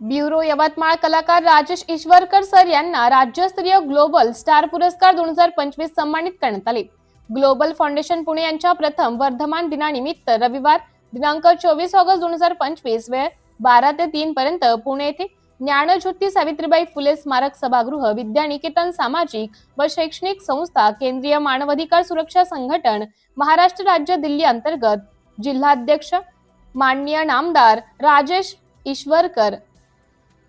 Bureau Yavatmal कलाकार Rajesh ईश्वरकर sir यांना राज्यस्तरीय ग्लोबल स्टार पुरस्कार दोन हजार पंचवीस सन्मानित करण्यात आले. ग्लोबल फाउंडेशन पुणे यांच्या प्रथम वर्धमान दिनानिमित्त रविवार दिनांक चोवीस ऑगस्ट दोन हजार पंचवीस वेळ बारा ते तीन पर्यंत पुणे येथे ज्ञानज्योती सावित्रीबाई फुले स्मारक सभागृह विद्यानिकेतन सामाजिक व शैक्षणिक संस्था केंद्रीय मानवाधिकार सुरक्षा संघटन महाराष्ट्र राज्य दिल्ली अंतर्गत जिल्हाध्यक्ष माननीय नामदार राजेश ईश्वरकर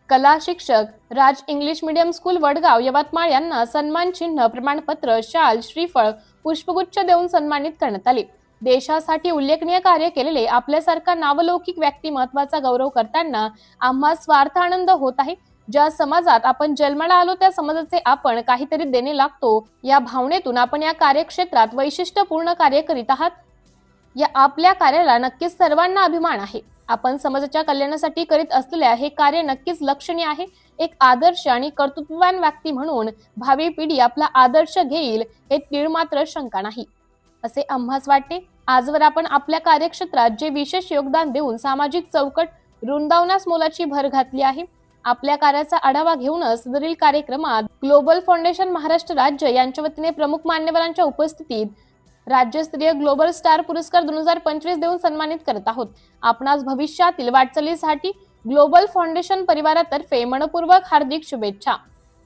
कला शिक्षक Raj English medium school Wadgaon Yavatmal यांना सन्मान चिन्ह प्रमाणपत्र शाल श्रीफळ पुष्पगुच्छ देऊन सन्मानित करण्यात आले. देशासाठी उल्लेखनीय कार्य केलेले आपल्यासारखा नावलौकिक व्यक्तिमत्वाचा गौरव करताना आम्हा स्वार्थ आनंद होत आहे. ज्या समाजात आपण जन्माला आलो त्या समाजाचे आपण काहीतरी देणे लागतो. या भावनेतून आपण या कार्यक्षेत्रात वैशिष्ट्यपूर्ण कार्य करीत आहात. या आपल्या कार्याला नक्कीच सर्वांना अभिमान आहे. आपण समाजाच्या कल्याणासाठी करीत असलेल्या हे कार्य नक्कीच लक्षणीय आहे. एक आदर्श आणि कर्तृत्ववान व्यक्ती म्हणून भावी पिढी आपला आदर्श घेईल हे तीळ मात्र शंका नाही. असे आम्हास वाटते आजवर आपण आपल्या कार्यक्षेत्रात जे विशेष योगदान देऊन सामाजिक चौकट रुंदावण्यास मोलाची भर घातली आहे आपल्या कार्याचा आढावा घेऊनच वरील कार्यक्रमात ग्लोबल फाउंडेशन महाराष्ट्र राज्य यांच्या वतीने प्रमुख मान्यवरांच्या उपस्थितीत राज्यस्तरीय ग्लोबल स्टार पुरस्कार दोन हजार पंचवीस देऊन सन्मानित करत आहोत. आपणास भविष्यातील वाटचालीसाठी ग्लोबल फाउंडेशन परिवारातर्फे मनपूर्वक हार्दिक शुभेच्छा.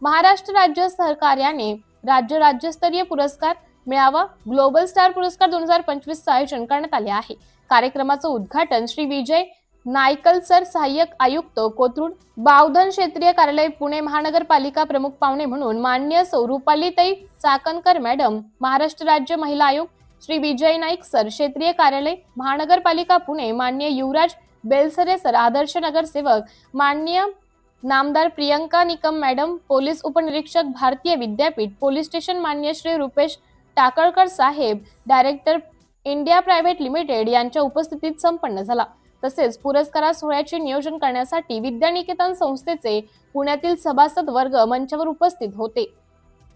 महाराष्ट्र राज्य सहकार्याने राज्य राज्यस्तरीय पुरस्कार मिळावा ग्लोबल स्टार पुरस्कार दोन हजार पंचवीसचं आयोजन करण्यात आले आहे. कार्यक्रमाचं उद्घाटन श्री विजय नायकल सर सहाय्यक आयुक्त कोथरूड बावधन क्षेत्रीय कार्यालय पुणे महानगरपालिका प्रमुख पाहुणे म्हणून मान्य स्वरूपालीताई चाकणकर मॅडम महाराष्ट्र राज्य महिला आयोग श्री विजय नाईक सर क्षेत्रीय कार्यालय महानगरपालिका पुणे मान्य युवराज बेलसरे सर आदर्श नगरसेवक मान्य नामदार प्रियंका निकम मॅडम पोलीस उपनिरीक्षक भारतीय विद्यापीठ पोलीस स्टेशन मान्य Shri Rupesh Takalkar saheb director India private limited यांच्या उपस्थितीत संपन्न झाला. तसेच पुरस्कार सोहळ्याचे नियोजन करण्यासाठी विद्यानिकेतन संस्थेचे पुण्यातील सभासद वर्ग मंचावर उपस्थित होते.